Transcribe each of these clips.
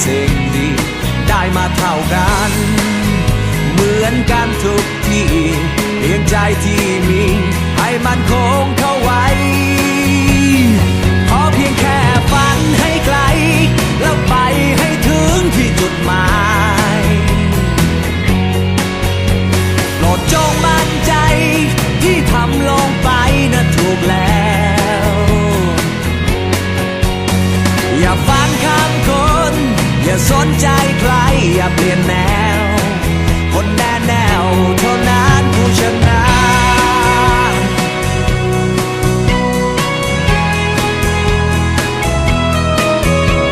สิ่งดี ได้มาเท่ากัน เหมือนกันทุกที่เพียงใจที่มี ให้มันคงเข้าไว้ นใจใครอย่าเปลี่ยนแนว คนแน่แนวเท่านั้นผู้ชนะ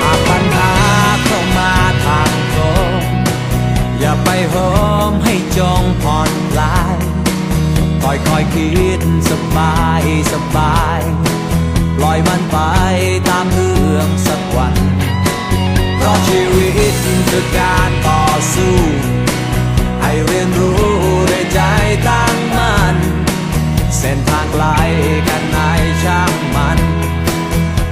หากปัญหาเข้ามาทางตรงอย่าไปโหมให้จงผ่อนคลายค่อยค่อยคิดสบายสบาย ปล่อยมันไปตามเรื่องสักวัน คือการต่อสู้ ให้เรียนรู้ด้วยใจตั้งมั่น เส้นทางไกลกันไหนช่างมัน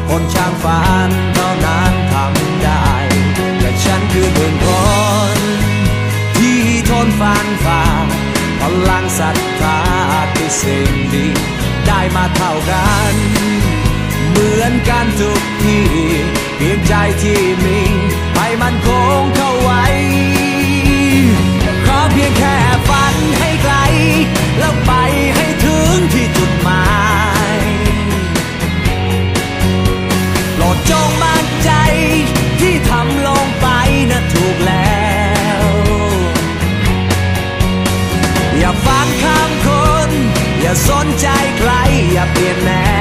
คนช่างฝันเท่านั้นทำได้ และฉันคือหนึ่งคนที่ทนฟันฝ่าพลังศรัทธาคือสิ่งดี ได้มาเท่ากัน เหมือนกันทุกที อย่าสนใจใครอย่าเปลี่ยนแนว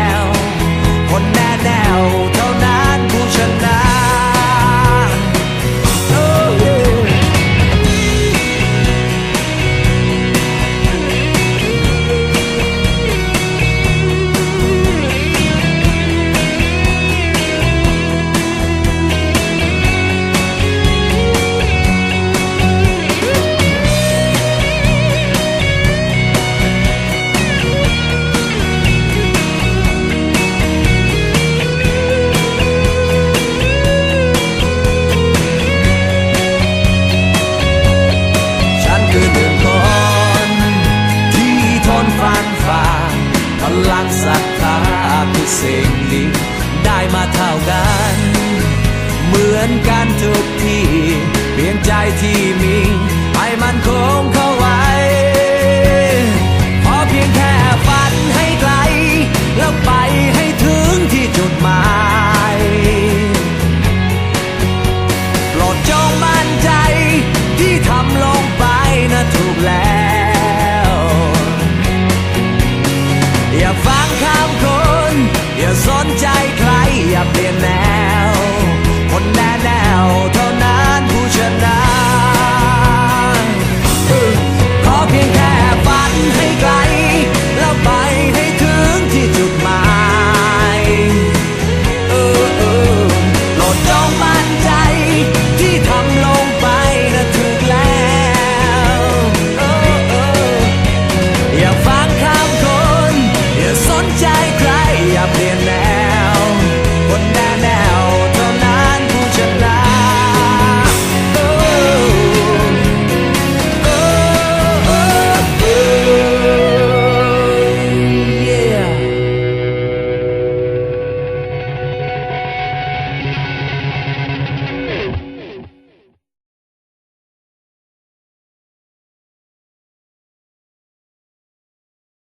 อนกันทุกทีเปลี่ยนใจที่มีให้มันคงเข้าไว้พอเพียงแค่ฝันให้ไกล แล้วไปให้ถึงที่จุดหมายโปรดจงมั่นใจที่ทำลงไปนะถูกแล้ว อย่าฟังคำคน อย่าสนใจใคร อย่าเปลี่ยนแนว